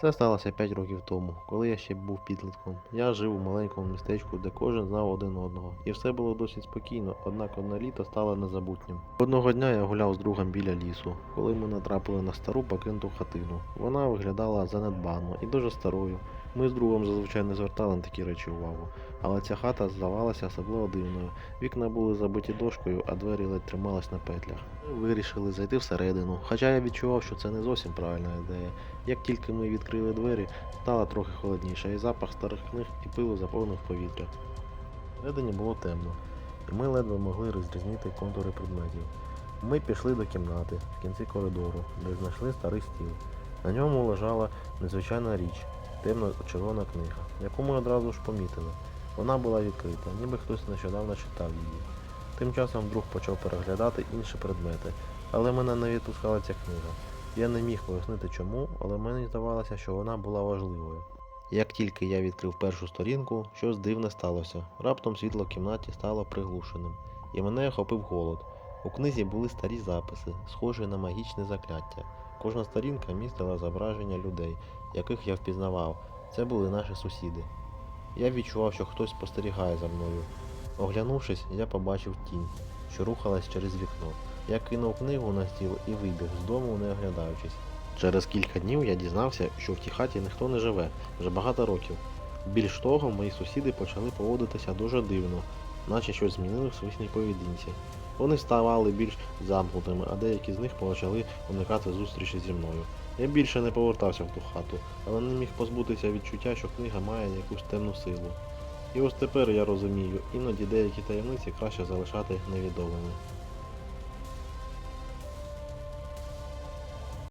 Це сталося 5 років тому, коли я ще був підлітком. Я жив у маленькому містечку, де кожен знав один одного. І все було досить спокійно, однак одне літо стало незабутнім. Одного дня я гуляв з другом біля лісу, коли ми натрапили на стару покинуту хатину. Вона виглядала занедбано і дуже старою. Ми з другом зазвичай не звертали на такі речі увагу, але ця хата здавалася особливо дивною. Вікна були забиті дошкою, а двері ледь тримались на петлях. Ми вирішили зайти всередину, хоча я відчував, що це не зовсім правильна ідея. Як тільки ми відкрили двері, стало трохи холодніше, і запах старих книг і пилу заповнив повітря. Всередині було темно, і ми ледве могли розрізнити контури предметів. Ми пішли до кімнати в кінці коридору, де знайшли старий стіл. На ньому лежала незвичайна річ, темно-червона книга, яку ми одразу ж помітили. Вона була відкрита, ніби хтось нещодавно читав її. Тим часом друг почав переглядати інші предмети, але мене не відпускала ця книга. Я не міг пояснити чому, але мені здавалося, що вона була важливою. Як тільки я відкрив першу сторінку, щось дивне сталося. Раптом світло в кімнаті стало приглушеним, і мене охопив голод. У книзі були старі записи, схожі на магічне закляття. Кожна сторінка містила зображення людей, яких я впізнавав. Це були наші сусіди. Я відчував, що хтось спостерігає за мною. Оглянувшись, я побачив тінь, що рухалась через вікно. Я кинув книгу на стіл і вибіг з дому, не оглядаючись. Через кілька днів я дізнався, що в тій хаті ніхто не живе вже багато років. Більш того, мої сусіди почали поводитися дуже дивно, наче щось змінили в своїй поведінці. Вони ставали більш замкнутими, а деякі з них почали уникати зустрічі зі мною. Я більше не повертався в ту хату, але не міг позбутися відчуття, що книга має якусь темну силу. І ось тепер я розумію, іноді деякі таємниці краще залишати невідомими.